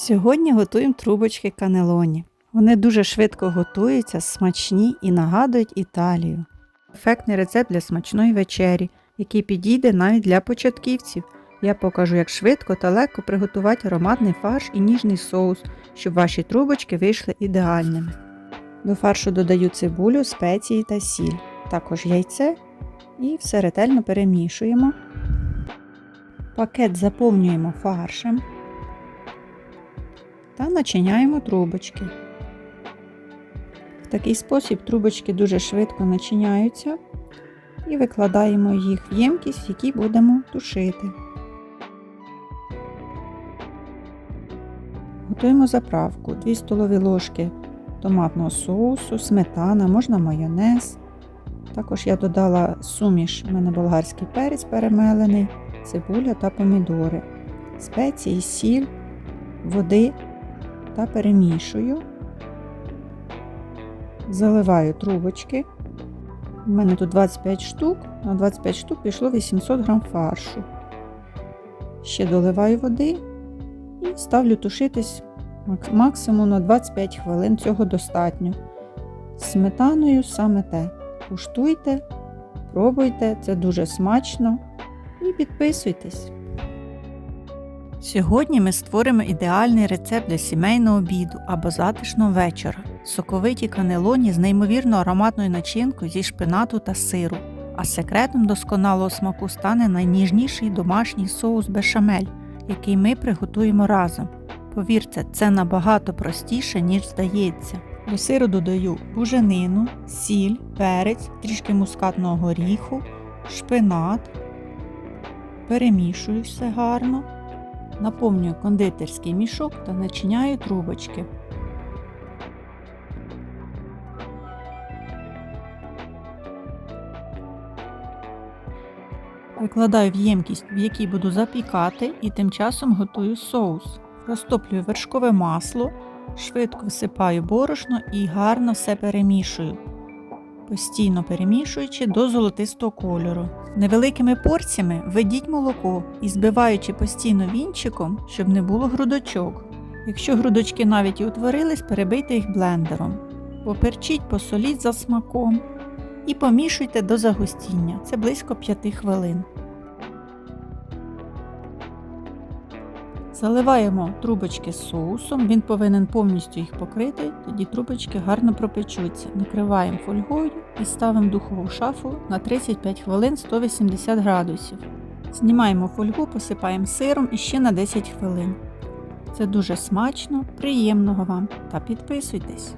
Сьогодні готуємо трубочки канелоні. Вони дуже швидко готуються, смачні і нагадують Італію. Ефектний рецепт для смачної вечері, який підійде навіть для початківців. Я покажу, як швидко та легко приготувати ароматний фарш і ніжний соус, щоб ваші трубочки вийшли ідеальними. До фаршу додаю цибулю, спеції та сіль, також яйце і все ретельно перемішуємо. Пакет заповнюємо фаршем та начиняємо трубочки. В такий спосіб трубочки дуже швидко начиняються і викладаємо їх в ємкість, в якій будемо тушити. Готуємо заправку 2 столові ложки томатного соусу, сметана, можна майонез. Також я додала суміш, у мене болгарський перець перемелений, цибуля та помідори, спеції, сіль, води та перемішую. Заливаю трубочки. У мене тут 25 штук, на 25 штук пішло 800 грам фаршу. Ще доливаю води і ставлю тушитись максимум на 25 хвилин, цього достатньо. Сметаною саме те. Куштуйте, пробуйте, це дуже смачно і підписуйтесь. Сьогодні ми створимо ідеальний рецепт для сімейного обіду або затишного вечора. Соковиті канелоні з неймовірно ароматною начинкою зі шпинату та сиру. А секретом досконалого смаку стане найніжніший домашній соус бешамель, який ми приготуємо разом. Повірте, це набагато простіше, ніж здається. До сиру додаю буженину, сіль, перець, трішки мускатного горіху, шпинат. Перемішую все гарно. Наповнюю кондитерський мішок та начиняю трубочки. Викладаю в ємкість, в якій буду запікати, і тим часом готую соус. Розтоплюю вершкове масло, швидко всипаю борошно і гарно все перемішую, постійно перемішуючи до золотистого кольору. Невеликими порціями введіть молоко і збиваючи постійно вінчиком, щоб не було грудочок. Якщо грудочки навіть і утворились, перебийте їх блендером. Поперчіть, посоліть за смаком і помішуйте до загустіння. Це близько 5 хвилин. Заливаємо трубочки з соусом, він повинен повністю їх покрити, тоді трубочки гарно пропечуться. Накриваємо фольгою і ставимо духову шафу на 35 хвилин 180 градусів. Знімаємо фольгу, посипаємо сиром і ще на 10 хвилин. Це дуже смачно, приємного вам та підписуйтесь!